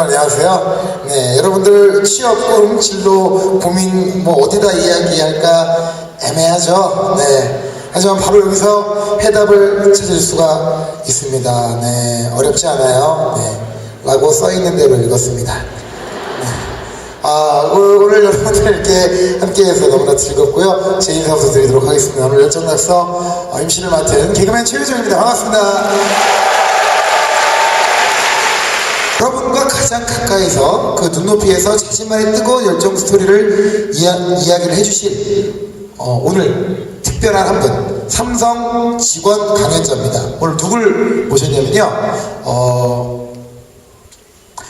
안녕하세요. 네, 여러분들 취업 꿈, 진로, 고민 뭐 어디다 이야기할까 애매하죠. 네, 하지만 바로 여기서 해답을 찾을 수가 있습니다. 네, 어렵지 않아요. 네, 라고 써 있는 대로 읽었습니다. 네. 아, 오늘, 여러분들께 함께해서 너무나 즐겁고요. 제 인사부터 드리도록 하겠습니다. 오늘 열정낙서 어, MC를 맡은 개그맨 최유정입니다. 반갑습니다. 여러분과 가장 가까이서 그 눈높이에서 자신만의 뜨거운 열정 스토리를 이야, 이야기를 해주실 어, 오늘 특별한 한 분 삼성 직원 강연자입니다. 오늘 누굴 모셨냐면요. 어,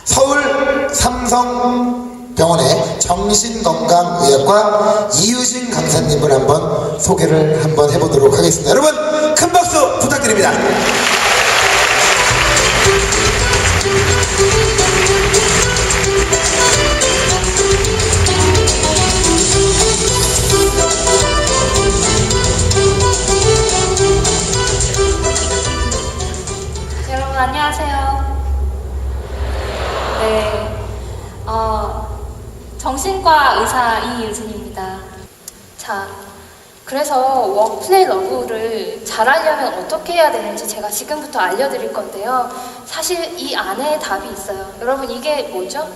서울 삼성 병원의 정신건강의학과 이유진 강사님을 한번 소개를 한번 해보도록 하겠습니다. 여러분 큰 박수 부탁드립니다. 여러분 안녕하세요. 네, 어, 정신과 의사 이유진입니다. 자, 그래서 워크플레이 러브를 잘 하려면 어떻게 해야 되는지 제가 지금부터 알려드릴 건데요. 사실 이 안에 답이 있어요. 여러분 이게 뭐죠?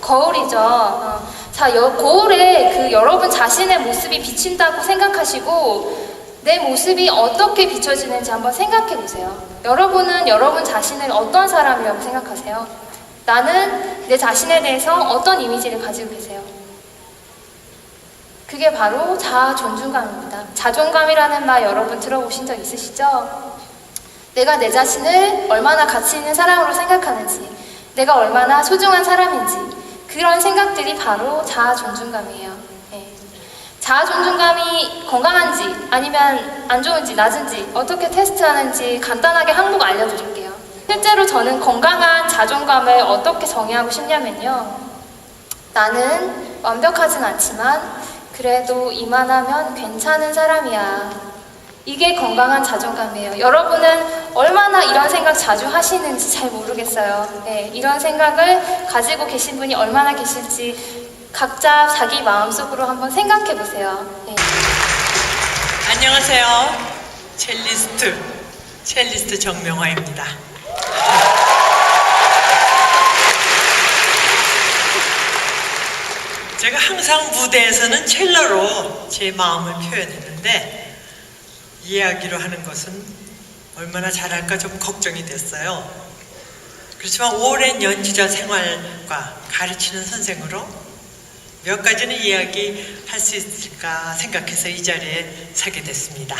거울이죠. 어. 자, 여, 거울에 그 여러분 자신의 모습이 비친다고 생각하시고 내 모습이 어떻게 비춰지는지 한번 생각해 보세요. 여러분은 여러분 자신을 어떤 사람이라고 생각하세요? 나는 내 자신에 대해서 어떤 이미지를 가지고 계세요? 그게 바로 자아 존중감입니다. 자존감이라는 말 여러분 들어보신 적 있으시죠? 내가 내 자신을 얼마나 가치 있는 사람으로 생각하는지, 내가 얼마나 소중한 사람인지, 그런 생각들이 바로 자아 존중감이에요. 예. 자아 존중감이 건강한지 아니면 안 좋은지 낮은지 어떻게 테스트하는지 간단하게 항목 알려드릴게요. 실제로 저는 건강한 자존감을 어떻게 정의하고 싶냐면요. 나는 완벽하진 않지만 그래도 이만하면 괜찮은 사람이야. 이게 건강한 자존감이에요. 여러분은 얼마나 이런 생각 자주 하시는지 잘 모르겠어요. 네, 이런 생각을 가지고 계신 분이 얼마나 계실지 각자 자기 마음속으로 한번 생각해 보세요. 네. 안녕하세요. 첼리스트, 첼리스트 정명화입니다. 제가 항상 무대에서는 첼로로 제 마음을 표현했는데 이야기로 하는 것은 얼마나 잘할까 좀 걱정이 됐어요. 그렇지만 오랜 연주자 생활과 가르치는 선생으로 몇 가지는 이야기할 수 있을까 생각해서 이 자리에 서게 됐습니다.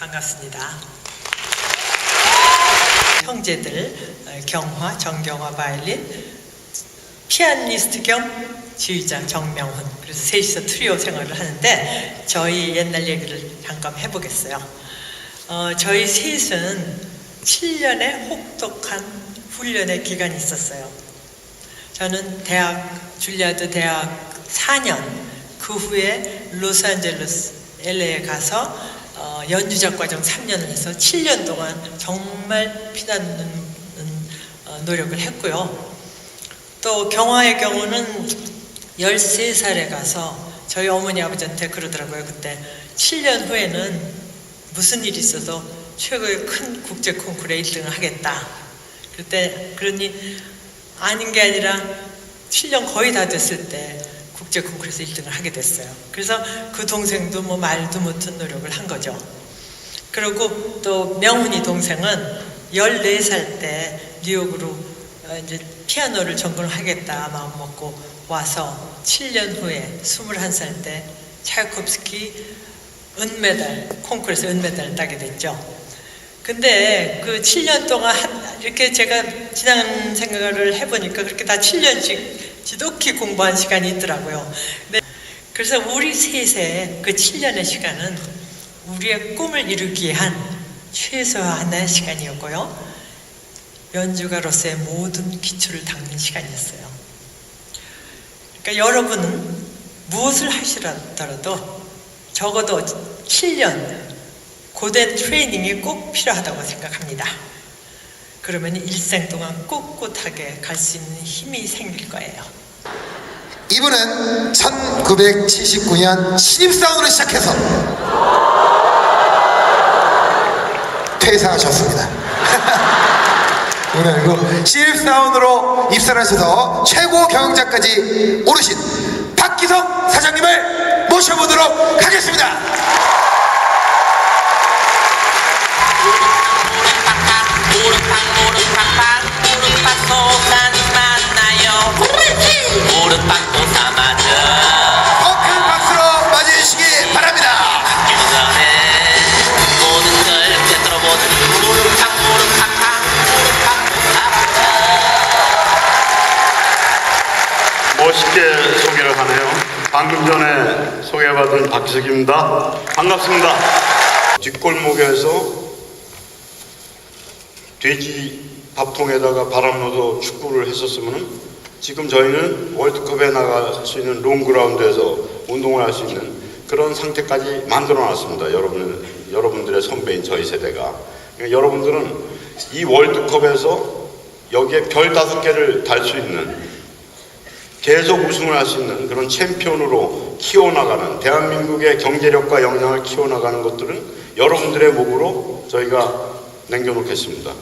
반갑습니다. 형제들 어, 경화, 정경화 바이올린, 피아니스트 겸 지휘자 정명훈 그래서 셋이서 트리오 생활을 하는데 저희 옛날 얘기를 잠깐 해보겠어요. 어, 저희 셋은 7년의 혹독한 훈련의 기간이 있었어요. 저는 대학 줄리아드 대학 4년 그 후에 로스앤젤레스 LA에 가서 어, 연주자 과정 3년을 해서 7년 동안 정말 피나는 어, 노력을 했고요. 또 경화의 경우는 13살에 가서 저희 어머니 아버지한테 그러더라고요. 그때 7년 후에는 무슨 일이 있어서 최고의 큰 국제 콩쿠르에 1등을 하겠다. 그때 그러니 아닌 게 아니라 7년 거의 다 됐을 때 국제 콩쿠르에서 1등을 하게 됐어요. 그래서 그 동생도 뭐 말도 못한 노력을 한 거죠. 그리고 또 명훈이 동생은 14살 때 뉴욕으로 어, 이제 피아노를 전공을 하겠다 마음 먹고 와서 7년 후에 21살 때 차이콥스키 은메달 콩쿠르에서 은메달을 따게 됐죠. 근데 그 7년 동안 한- 이렇게 제가 지난 생각을 해보니까 그렇게 다 7년씩 지독히 공부한 시간이 있더라고요. 그래서 우리 셋의 그 7년의 시간은 우리의 꿈을 이루기 위한 최소한의 시간이었고요. 연주가로서의 모든 기초를 닦는 시간이었어요. 그러니까 여러분은 무엇을 하시더라도 적어도 7년 고된 트레이닝이 꼭 필요하다고 생각합니다. 그러면 일생 동안 꿋꿋하게 갈 수 있는 힘이 생길 거예요. 이분은 1979년 신입사원으로 시작해서 퇴사하셨습니다. 오늘 그 신입사원으로 입사를 하셔서 최고 경영자까지 오르신 박기석 사장님을 모셔보도록 하겠습니다. 무릎팍 무릎팍팍 무릎팍 소단이 만나요 무릎팍 방금 전에 소개받은 박기석입니다. 반갑습니다. 뒷골목에서 돼지 밥통에다가 바람 넣어서 축구를 했었으면 지금 저희는 월드컵에 나갈 수 있는 롱그라운드에서 운동을 할 수 있는 그런 상태까지 만들어 놨습니다. 여러분, 여러분들의 선배인 저희 세대가. 그러니까 여러분들은 이 월드컵에서 여기에 별 다섯 개를 달 수 있는 계속 우승을 할 수 있는 그런 챔피언으로 키워나가는 대한민국의 경제력과 역량을 키워나가는 것들은 여러분들의 목으로 저희가 남겨놓겠습니다.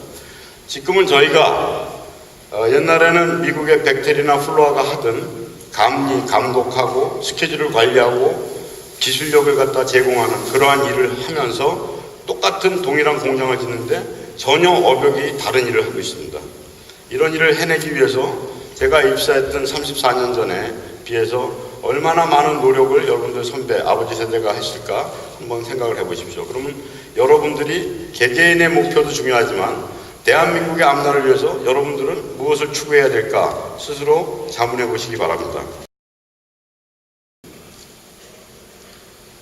지금은 저희가 어, 옛날에는 미국의 백테리나 플로아가 하던 감리, 감독하고 스케줄을 관리하고 기술력을 갖다 제공하는 그러한 일을 하면서 똑같은 동일한 공장을 짓는데 전혀 어벽이 다른 일을 하고 있습니다. 이런 일을 해내기 위해서 제가 입사했던 34년 전에 비해서 얼마나 많은 노력을 여러분들 선배, 아버지 세대가 했을까 한번 생각을 해보십시오. 그러면 여러분들이 개개인의 목표도 중요하지만 대한민국의 앞날을 위해서 여러분들은 무엇을 추구해야 될까 스스로 자문해 보시기 바랍니다.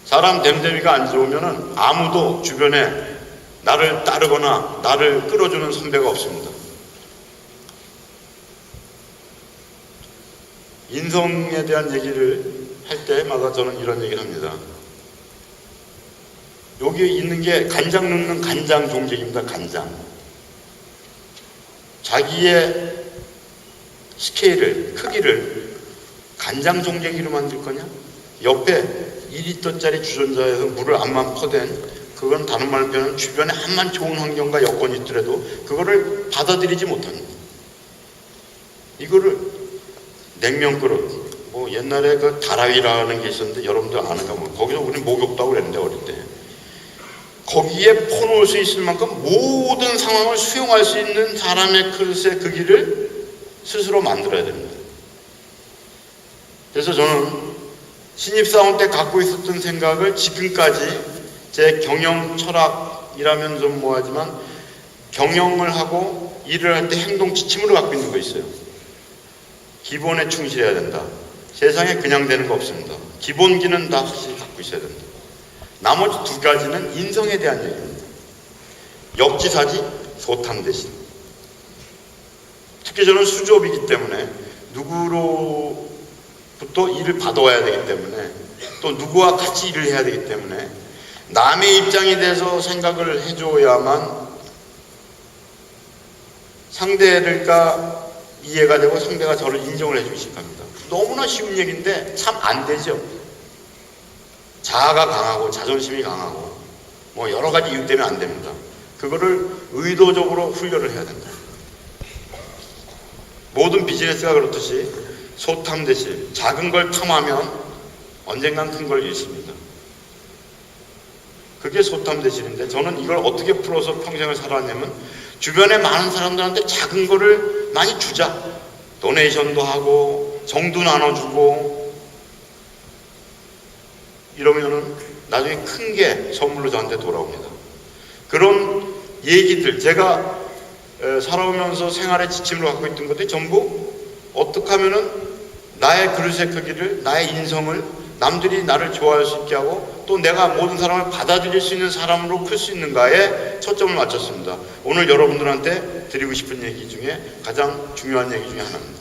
사람 됨됨이가 안 좋으면 아무도 주변에 나를 따르거나 나를 끌어주는 선배가 없습니다. 인성에 대한 얘기를 할 때마다 저는 이런 얘기를 합니다. 여기 있는 게 간장 넣는 간장 종직입니다. 간장. 자기의 스케일을, 크기를 간장 종쟁이로 만들 거냐? 옆에 2리터짜리 주전자에서 물을 암만 퍼댄 그건 다른 말로 표현하면 주변에 한만 좋은 환경과 여건이 있더라도 그거를 받아들이지 못합니다. 이거를 냉면 그릇 뭐 옛날에 그 다라위라는 게 있었는데 여러분들 아는가 뭐 거기서 우리는 목욕다고 그랬는데 어릴 때 거기에 퍼놓을 수 있을 만큼 모든 상황을 수용할 수 있는 사람의 그릇의 크기를 스스로 만들어야 됩니다. 그래서 저는 신입사원 때 갖고 있었던 생각을 지금까지 제 경영 철학이라면 좀 뭐하지만 경영을 하고 일을 할 때 행동 지침으로 갖고 있는 거 있어요. 기본에 충실해야 된다. 세상에 그냥 되는 거 없습니다. 기본기는 다 확실히 갖고 있어야 된다. 나머지 두 가지는 인성에 대한 얘기입니다. 역지사지 소탐 대신. 특히 저는 수조업이기 때문에 누구로부터 일을 받아와야 되기 때문에 또 누구와 같이 일을 해야 되기 때문에 남의 입장이 돼서 생각을 해줘야만 상대들과 이해가 되고 상대가 저를 인정을 해주기 시작합니다. 너무나 쉬운 얘기인데 참 안 되죠. 자아가 강하고 자존심이 강하고 뭐 여러 가지 이유 때문에 안 됩니다. 그거를 의도적으로 훈련을 해야 된다. 모든 비즈니스가 그렇듯이 소탐대실 작은 걸 탐하면 언젠간 큰 걸 잃습니다. 그게 소탐대실인데 저는 이걸 어떻게 풀어서 평생을 살았냐면 주변에 많은 사람들한테 작은 거를 많이 주자. 도네이션도 하고 정도 나눠주고 이러면은 나중에 큰 게 선물로 저한테 돌아옵니다. 그런 얘기들 제가 에, 살아오면서 생활의 지침을 갖고 있던 것들이 전부 어떻게 하면은 나의 그릇의 크기를 나의 인성을 남들이 나를 좋아할 수 있게 하고 또 내가 모든 사람을 받아들일 수 있는 사람으로 클 수 있는가에 초점을 맞췄습니다. 오늘 여러분들한테 드리고 싶은 얘기 중에 가장 중요한 얘기 중에 하나입니다.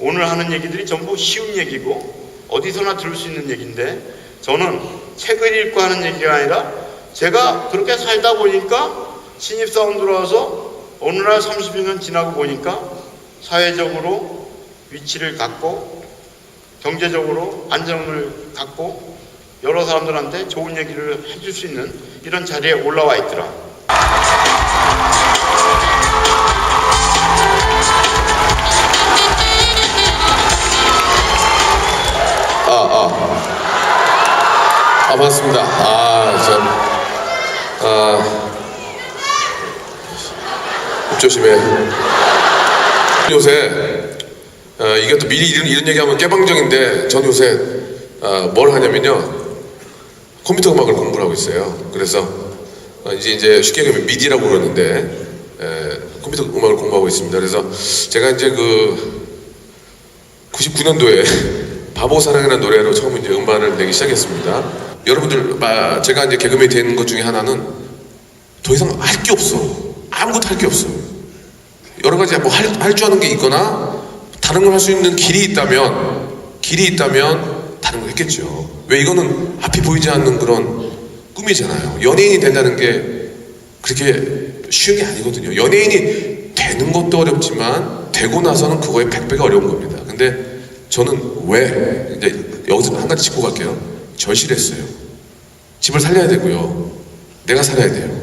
오늘 하는 얘기들이 전부 쉬운 얘기고 어디서나 들을 수 있는 얘기인데 저는 책을 읽고 하는 얘기가 아니라 제가 그렇게 살다 보니까 신입사원 들어와서 어느 날 32년 지나고 보니까 사회적으로 위치를 갖고 경제적으로 안정을 갖고 여러 사람들한테 좋은 얘기를 해줄 수 있는 이런 자리에 올라와 있더라. 아, 아. 아, 반갑습니다. 아, 참. 아. 조심해. 요새, 어, 또 미리 이런, 이런 얘기하면 깨방정인데, 전 요새, 어, 뭘 하냐면요. 컴퓨터 음악을 공부를 하고 있어요. 그래서, 어, 이제, 이제 쉽게 얘기하면 미디라고 그러는데, 에, 컴퓨터 음악을 공부하고 있습니다. 그래서 제가 이제 그, 99년도에 바보 사랑이라는 노래로 처음 이제 음반을 내기 시작했습니다. 여러분들 마- 제가 이제 개그맨이 된것 중에 하나는 더 이상 할 게 없어. 아무것도 할 게 없어. 여러 가지 뭐할 줄 아는 게 있거나 다른 걸 할 수 있는 길이 있다면 길이 있다면 다른 걸 했겠죠. 왜 이거는 앞이 보이지 않는 그런 꿈이잖아요. 연예인이 된다는 게 그렇게 쉬운 게 아니거든요. 연예인이 되는 것도 어렵지만 되고 나서는 그거에 100배가 어려운 겁니다. 근데 저는 왜 이제 여기서 한 가지 짚고 갈게요. 절실했어요. 집을 살려야 되고요. 내가 살아야 돼요.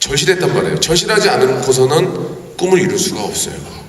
절실했단 말이에요. 절실하지 않고서는 꿈을 이룰 수가 없어요.